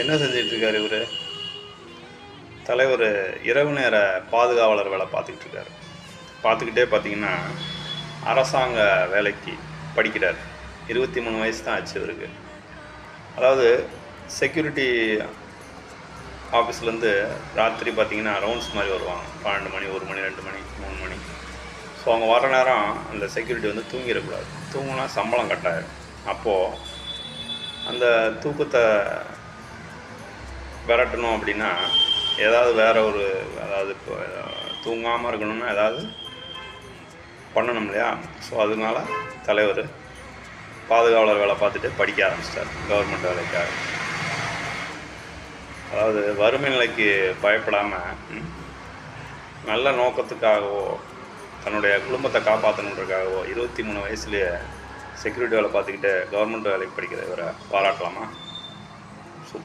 என்ன செஞ்சிட்ருக்காரு இவர்? தலைவர் இரவு நேர பாதுகாவலர் வேலை பார்த்துக்கிட்டு இருக்காரு பார்த்துக்கிட்டே பார்த்தீங்கன்னா அரசாங்க வேலைக்கு படிக்கிறார். இருபத்தி மூணு வயசு தான் ஆச்சு இவருக்கு. அதாவது செக்யூரிட்டி ஆஃபீஸ்லேருந்து ராத்திரி பார்த்தீங்கன்னா ரவுண்ட்ஸ் மாதிரி வருவாங்க. பன்னெண்டு மணி ஒரு மணி ரெண்டு மணி மூணு மணி. ஸோ அவங்க வர நேரம் அந்த செக்யூரிட்டி வந்து தூங்கிடக்கூடாது. தூங்கினா சம்பளம் கட்டாயிடும் அப்போது அந்த தூக்கத்தை விரட்டணும் அப்படின்னா ஏதாவது வேறு ஒரு அதாவது இப்போ தூங்காமல் இருக்கணும்னா ஏதாவது பண்ணணும் இல்லையா? ஸோ அதனால தலைவர் பாதுகாவலர் வேலை பார்த்துட்டு படிக்க ஆரம்பிச்சிட்டார் கவர்மெண்ட் வேலைக்காக. அதாவது வறுமை நிலைக்கு பயப்படாமல் நல்ல நோக்கத்துக்காகவோ தன்னுடைய குடும்பத்தை காப்பாற்றணுன்றதுக்காகவோ இருபத்தி மூணு வயசுலேயே செக்யூரிட்டி வேலை பார்த்துக்கிட்டு கவர்மெண்ட் வேலைக்கு படிக்கிற இவரை பாராட்டலாமா?